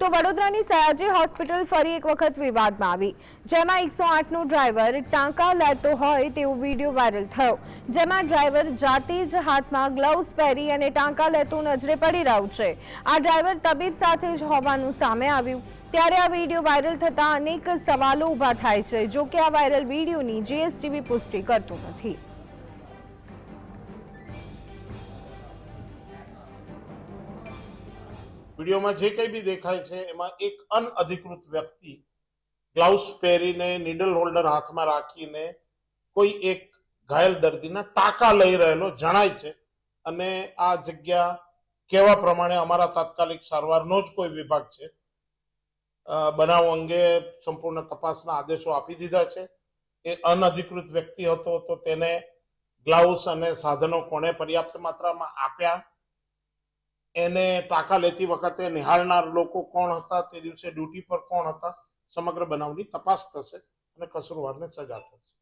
તો વડોદરાની સયાજી હોસ્પિટલ ફરી એક વખત વિવાદમાં આવી. જેમાં એકસો આઠનો ડ્રાઈવર ટાંકા લેતો હોય તેવો વીડિયો વાયરલ થયો. જેમાં ડ્રાઈવર જાતે જ હાથમાં ગ્લવ્સ પહેરી અને ટાંકા લેતો નજરે પડી રહ્યું છે. આ ડ્રાઈવર તબીબ સાથે જ હોવાનું સામે આવ્યું. ત્યારે આ વીડિયો વાયરલ થતાં અનેક સવાલો ઊભા થાય છે જોકે આ વાયરલ વિડીયોની જીએસટીવી પુષ્ટિ કરતું નથી. વિડીયોમાં જે કંઈ બી દેખાય છે, એમાં એક અનઅધિકૃત વ્યક્તિ ગ્લાઉઝ પહેરીને નીડલ હોલ્ડર હાથમાં રાખીને કોઈ એક ઘાયલ દર્દીના ટાંકા લઈ રહેલો જણાય છે. અને આ જગ્યા કેવા પ્રમાણે અમારા તાત્કાલિક સારવારનો જ કોઈ વિભાગ છે. બનાવ અંગે સંપૂર્ણ તપાસના આદેશો આપી દીધા છે. એ અનઅધિકૃત વ્યક્તિ હતો તો તેને ગ્લાઉઝ અને સાધનો કોણે પર્યાપ્ત માત્રામાં આપ્યા? એને ટાંકા લેતી વખતે નિહાળનાર લોકો કોણ હતા? તે દિવસે ડ્યુટી પર કોણ હતા? સમગ્ર બનાવની તપાસ થશે અને કસૂરવારને સજા થશે.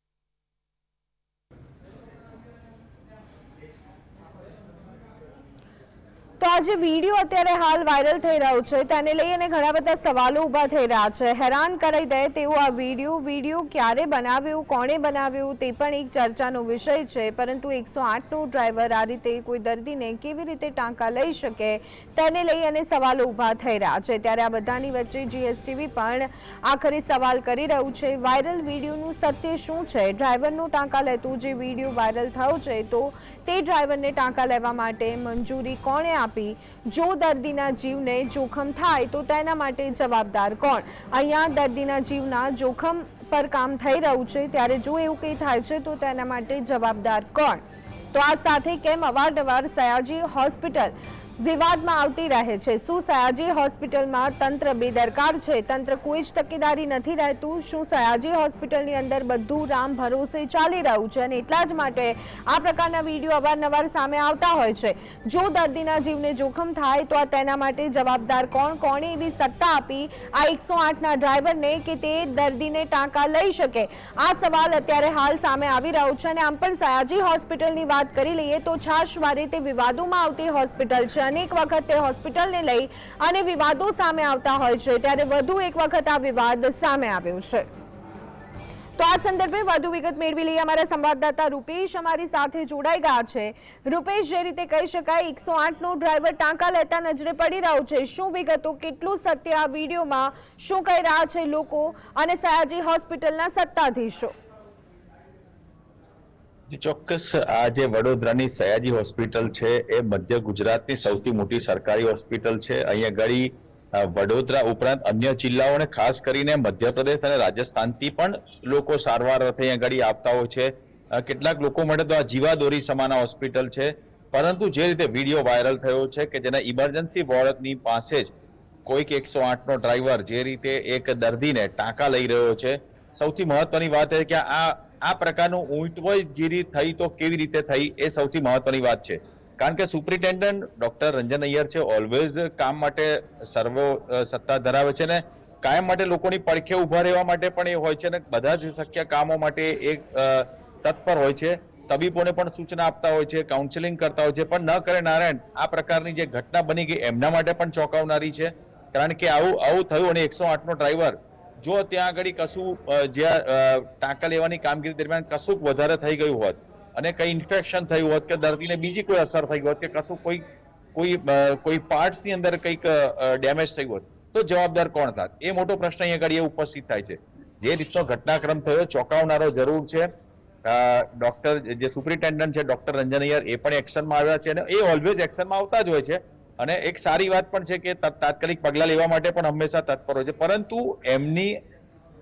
આ જે વીડિયો અત્યારે હાલ વાયરલ થઈ રહ્યો છે. તેને લઈ અને ઘણા બધા સવાલો ઊભા થઈ રહ્યા છે. હેરાન કરી દે તેવો આ વીડિયો. વીડિયો ક્યારે બનાવ્યું, કોણે બનાવ્યું, તે પણ એક ચર્ચાનો વિષય છે. પરંતુ એકસો આઠનો ડ્રાઈવર આ રીતે કોઈ દર્દીને કેવી રીતે ટાંકા લઈ શકે, તેને લઈ અને સવાલો ઊભા થઈ રહ્યા છે. ત્યારે આ બધાની વચ્ચે જીએસટીવી પણ આખરે સવાલ કરી રહ્યું છે. વાયરલ વિડીયોનું સત્ય શું છે? ડ્રાઈવરનો ટાંકા લેતું જે વીડિયો વાયરલ થયો છે, તો તે ડ્રાઈવરને ટાંકા લેવા માટે મંજૂરી કોણે આપી? જો દર્દીના જીવને જોખમ થાય તો તેના માટે જવાબદાર કોણ? અહીંયા દર્દીના જીવના જોખમ પર કામ થઈ રહ્યું છે. ત્યારે જો એવું કંઈ થાય છે તો તેના માટે જવાબદાર કોણ? તો આ સાથે કેમ અવારનવાર સયાજી હોસ્પિટલ વિવાદમાં આવતી રહે છે. શું સયાજી હોસ્પિટલમાં તંત્ર બેદરકાર છે? તંત્ર કોઈ જ તકેદારી નથી રહેતું. શું સયાજી હોસ્પિટલની અંદર બધું રામ ભરોસે ચાલી રહ્યું છે? અને એટલા જ માટે આ પ્રકારના વીડિયો અવારનવાર સામે આવતા હોય છે. જો દર્દીના જીવને જોખમ થાય તો આ તેના માટે જવાબદાર કોણ? કોણે એવી સત્તા આપી આ એકસો આઠના ડ્રાઈવરને કે તે દર્દીને ટાંકા લઈ શકે? આ સવાલ અત્યારે હાલ સામે આવી રહ્યો છે. અને આમ પણ સયાજી હોસ્પિટલની વાત કરી લઈએ તો છાશવારે તે વિવાદોમાં આવતી હોસ્પિટલ છે. અનેક વખત તે હોસ્પિટલને લઈ અને વિવાદો સામે આવતા હોય છે. ત્યારે વધુ એક વખત આ વિવાદ સામે આવ્યો છે. તો આ સંદર્ભે વધુ વિગત મેળવી લઈએ અમારા સંવાદદાતા રૂપેશ અમારી સાથે જોડાઈ ગયા છે. રૂપેશ, જે રીતે કહી શકાય, એકસો આઠનો ડ્રાઈવર ટાંકા લેતા નજરે પડી રહ્યો છે. શું વિગતો, કેટલું સત્ય આ વિડીયોમાં શું કહી રહ્યા છે લોકો અને સયાજી હોસ્પિટલના સત્તાધીશો? ચોક્કસ આ જે વડોદરાની સયાજી હોસ્પિટલ છે, એ મધ્ય ગુજરાતની સૌથી મોટી સરકારી હોસ્પિટલ છે. અહીંયા ગળી વડોદરા ઉપરાંત અન્ય જિલ્લાઓને ખાસ કરીને મધ્યપ્રદેશ અને રાજસ્થાનથી પણ લોકો સારવાર અર્થે અહીંયા ગળી આવતા હોય છે. કેટલાક લોકો માટે તો આ જીવાદોરી સમાન હોસ્પિટલ છે. પરંતુ જે રીતે વીડિયો વાયરલ થયો છે કે જેના ઇમરજન્સી વોર્ડની પાસે જ કોઈક એકસો આઠનો ડ્રાઈવર જે રીતે એક દર્દીને ટાંકા લઈ રહ્યો છે. સૌથી મહત્વની વાત એ કે આ આ પ્રકારનું ઊંટવયગીરી થઈ તો કેવી રીતે થઈ એ સૌથી મહત્વની વાત છે. કારણ કે સુપ્રિન્ટેન્ડન્ટ ડોક્ટર રંજન અય્યર છે, ઓલવેઝ કામ માટે સર્વો સત્તા ધરાવે છે ને કાયમ માટે લોકોની પડખે ઊભા રહેવા માટે પણ એ હોય છે ને બધા જ શક્ય કામો માટે એક તત્પર હોય છે. તબીબોને પણ સૂચના આપતા હોય છે કાઉન્સેલિંગ કરતા હોય છે, પણ ન કરે નારાયણ, આ પ્રકારની જે ઘટના બની ગઈ એમના માટે પણ ચોંકાવનારી છે. કારણ કે આવું આવું થયું અને એકસો આઠ નો ડ્રાઈવર જો ત્યાં આગળ કશું જ્યાં ટાંકા લેવાની કામગીરી દરમિયાન કશુંક વધારે થઈ ગયું હોત અને કઈ ઇન્ફેક્શન થયું હોત કે દર્દીને બીજી કોઈ અસર થઈ હોત કે કશું કોઈ કોઈ કોઈ પાર્ટ્સની અંદર કંઈક ડેમેજ થયું હોત, તો જવાબદાર કોણ થાત? એ મોટો પ્રશ્ન અહીંયા આગળ એ ઉપસ્થિત થાય છે. જે રીતનો ઘટનાક્રમ થયો, ચોંકાવનારો જરૂર છે. ડોક્ટર જે સુપ્રિન્ટેન્ડન્ટ છે ડોક્ટર રંજન અય્યર, એ પણ એક્શનમાં આવ્યા છે અને એ ઓલવેઝ એક્શનમાં આવતા જ હોય છે. અને એક સારી વાત પણ છે કે તાત્કાલિક પગલાં લેવા માટે પણ હંમેશા તત્પર હોય છે. પરંતુ એમની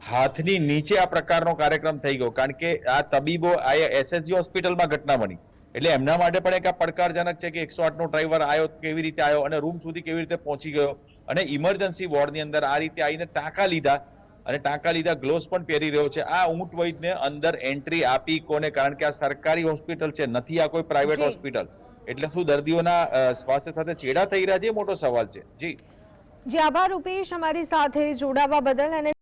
હાથની નીચે આ પ્રકારનો કાર્યક્રમ થઈ ગયો. કારણ કે આ તબીબો આ એસએસજી હોસ્પિટલમાં ઘટના બની. એટલે એમના માટે પણ એક આ પડકારજનક છે કે એકસો આઠનો ડ્રાઈવર આવ્યો કેવી રીતે આવ્યો અને રૂમ સુધી કેવી રીતે પહોંચી ગયો. અને ઇમરજન્સી વોર્ડની અંદર આ રીતે આવીને ટાંકા લીધા અને ટાંકા લીધા ગ્લોવ્સ પણ પહેરી રહ્યો છે. આ ઊંટ વૈદને અંદર એન્ટ્રી આપી કોને? કારણ કે આ સરકારી હોસ્પિટલ છે નથી આ કોઈ પ્રાઇવેટ હોસ્પિટલ. એટલે શું દર્દીઓના સ્વાસ્થ્ય સાથે છેડા થઈ રહ્યા છે? મોટો સવાલ છે. જી. જે, આભાર રૂપેશ અમારી સાથે જોડાવા બદલ અને